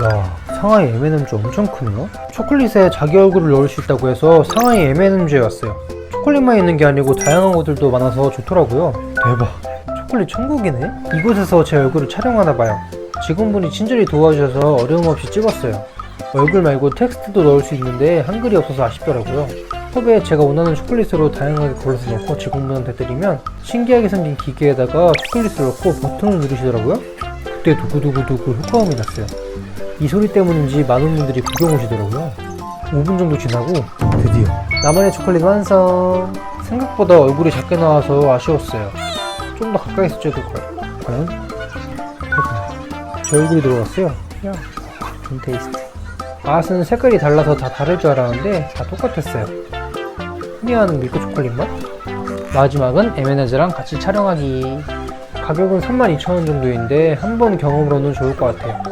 와 상하이 M&M즈 엄청 크네요? 초콜릿에 자기 얼굴을 넣을 수 있다고 해서 상하이 M&M즈에 왔어요. 초콜릿만 있는 게 아니고 다양한 것들도 많아서 좋더라고요. 대박. 초콜릿 천국이네? 이곳에서 제 얼굴을 촬영하나 봐요. 직원분이 친절히 도와주셔서 어려움 없이 찍었어요. 얼굴 말고 텍스트도 넣을 수 있는데 한글이 없어서 아쉽더라고요. 컵에 제가 원하는 초콜릿으로 다양하게 골라서 넣고 직원분한테 드리면 신기하게 생긴 기계에다가 초콜릿을 넣고 버튼을 누르시더라고요. 그때 두구두구두구 효과음이 났어요 이 소리 때문인지 많은 분들이 구경 오시더라고요. 5분 정도 지나고 드디어 나만의 초콜릿 완성. 생각보다 얼굴이 작게 나와서 아쉬웠어요. 좀 더 가까이서 찍을걸. 과연? 해보네. 제 얼굴이 들어갔어요. 야, 좀 테이스트. 맛은 색깔이 달라서 다 다를 줄 알았는데 다 똑같았어요. 흔히 하는 밀크 초콜릿 맛? 마지막은 M&S랑 같이 촬영하기. 가격은 32,000원 정도인데 한 번 경험으로는 좋을 것 같아요.